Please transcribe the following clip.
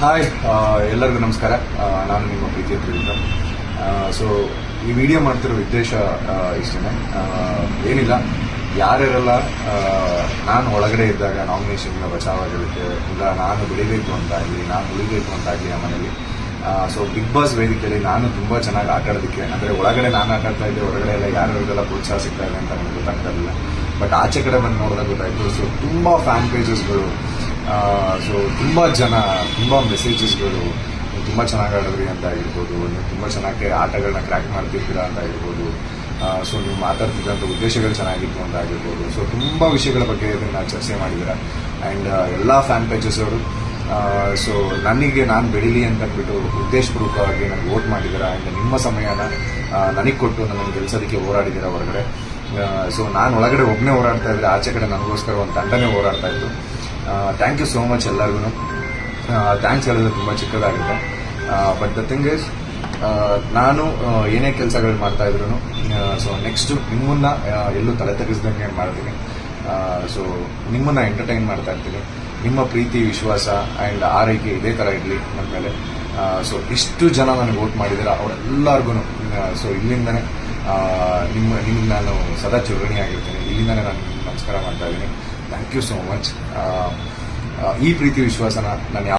Hi ಎಲ್ಲರಿಗೂ ನಮಸ್ಕಾರ. ನಾನು ನಿಮ್ಮ ಪ್ರೀತಿಯ ತ್ರಿವಿಕ್ರಮ್ ಸೊ ಈ ವಿಡಿಯೋ ಮಾಡ್ತಿರೋ ಉದ್ದೇಶ ಇಷ್ಟೇ ಏನಿಲ್ಲ. ಯಾರ್ಯಾರೆಲ್ಲ ನಾನು ಒಳಗಡೆ ಇದ್ದಾಗ ನಾಮಿನೇಷನ್ ಆಗಿರುತ್ತೆ ಇಲ್ಲ, ನಾನು ಬೆಳಿಬೇಕು ಅಂತ ಆಗಲಿ, ನಾನು ಉಳಿಬೇಕು ಅಂತ ಆಗಲಿ ಆ ಮನೇಲಿ ಸೊ ಬಿಗ್ ಬಾಸ್ ವೇದಿಕೆಯಲ್ಲಿ ನಾನು ತುಂಬ ಚೆನ್ನಾಗಿ ಆಟ ಆಡೋದಕ್ಕೆ ಅಂದರೆ ಒಳಗಡೆ ನಾನು ಆಟ ಆಡ್ತಾ ಇದ್ದೆ, ಹೊರಗಡೆ ಎಲ್ಲ ಯಾರ್ಯಾರಿಗೆಲ್ಲ ಪ್ರೋತ್ಸಾಹ ಸಿಗ್ತಾ ಇದೆ ಅಂತ ನನಗೆ ಗೊತ್ತಾಗ್ತಾ ಇರಲಿಲ್ಲ. ಬಟ್ ಆಚೆ ಕಡೆ ಬಂದು ನೋಡಿದಾಗ ಗೊತ್ತಾಯಿತು ಸೊ ತುಂಬ ಫ್ಯಾನ್ ಪೇಜಸ್ಗಳು ಸೊ ತುಂಬ ಜನ, ತುಂಬ ಮೆಸೇಜಸ್ಗಳು ತುಂಬ ಚೆನ್ನಾಗಿ ಆಡಿದ್ರಿ ಅಂತ ಆಗಿರ್ಬೋದು ನೀವು ತುಂಬ ಚೆನ್ನಾಗಿ ಆಟಗಳನ್ನ ಕ್ರ್ಯಾಕ್ ಮಾಡ್ತಿರ್ತೀರಾ ಅಂತ ಆಗಿರ್ಬೋದು ಸೊ ನೀವು ಮಾತಾಡ್ತಿದ್ದಂಥ ಉದ್ದೇಶಗಳು ಚೆನ್ನಾಗಿತ್ತು ಅಂತ ಆಗಿರ್ಬೋದು ಸೊ ತುಂಬ ವಿಷಯಗಳ ಬಗ್ಗೆ ಇದನ್ನು ಚರ್ಚೆ ಮಾಡಿದ್ದೀರಾ. ಆ್ಯಂಡ್ ಎಲ್ಲ ಫ್ಯಾನ್ ಪೇಜಸ್ ಅವರು ಸೊ ನನಗೆ ನಾನು ಬೆಳೀಲಿ ಅಂತ ಅಂದ್ಬಿಟ್ಟು ಉದ್ದೇಶಪೂರ್ವಕವಾಗಿ ನನಗೆ ವೋಟ್ ಮಾಡಿದ್ದೀರಾ ಆ್ಯಂಡ್ ನಿಮ್ಮ ಸಮಯನ ನನಗೆ ಕೊಟ್ಟು ನನಗೆ ಗೆಲ್ಸೋದಕ್ಕೆ ಹೋರಾಡಿದ್ದೀರಾ ಹೊರಗಡೆ. ಸೊ ನಾನು ಒಳಗಡೆ ಒಬ್ಬನೇ ಹೋರಾಡ್ತಾ ಇದ್ದೆ ಆಚೆ ಕಡೆ ನನಗೋಸ್ಕರ ಒಂದು ತಂಡನೇ ಹೋರಾಡ್ತಾ ಇತ್ತು. ಥ್ಯಾಂಕ್ ಯು ಸೋ ಮಚ್ ಎಲ್ಲರಿಗೂ. ಥ್ಯಾಂಕ್ಸ್ ಹೇಳಿದ್ರೆ ತುಂಬ ಚಿಕ್ಕದಾಗುತ್ತೆ. ಬಟ್ ದ ಥಿಂಗ್ ಇಸ್ ನಾನು ಏನೇ ಕೆಲಸಗಳು ಮಾಡ್ತಾ ಇದ್ರು ಸೊ ನೆಕ್ಸ್ಟ್ ನಿಮ್ಮನ್ನ ಎಲ್ಲೂ ತಲೆ ತೆಗೆಸ್ದಂಗೆ ಮಾಡ್ತೀನಿ. ಸೊ ನಿಮ್ಮನ್ನ ಎಂಟರ್ಟೈನ್ ಮಾಡ್ತಾ ಇರ್ತೀನಿ. ನಿಮ್ಮ ಪ್ರೀತಿ, ವಿಶ್ವಾಸ ಆ್ಯಂಡ್ ಆರೈಕೆ ಇದೇ ಥರ ಇರಲಿ ನನ್ನ ಮೇಲೆ. ಸೊ ಇಷ್ಟು ಜನ ನನಗೆ ವೋಟ್ ಮಾಡಿದ್ದೀರ ಅವರೆಲ್ಲರಿಗೂ ಸೊ ಇಲ್ಲಿಂದನೇ ನಿಮ್ಮ, ನಿಮ್ಗೆ ನಾನು ಸದಾ ಆಗಿರ್ತೀನಿ ಇಲ್ಲಿಂದನೇ ನಾನು ನಮಸ್ಕಾರ ಮಾಡ್ತಾ ಇದ್ದೀನಿ. ಥ್ಯಾಂಕ್ ಯು ಸೋ ಮಚ್ ಈ ಪ್ರೀತಿ ವಿಶ್ವಾಸನ ನಾನು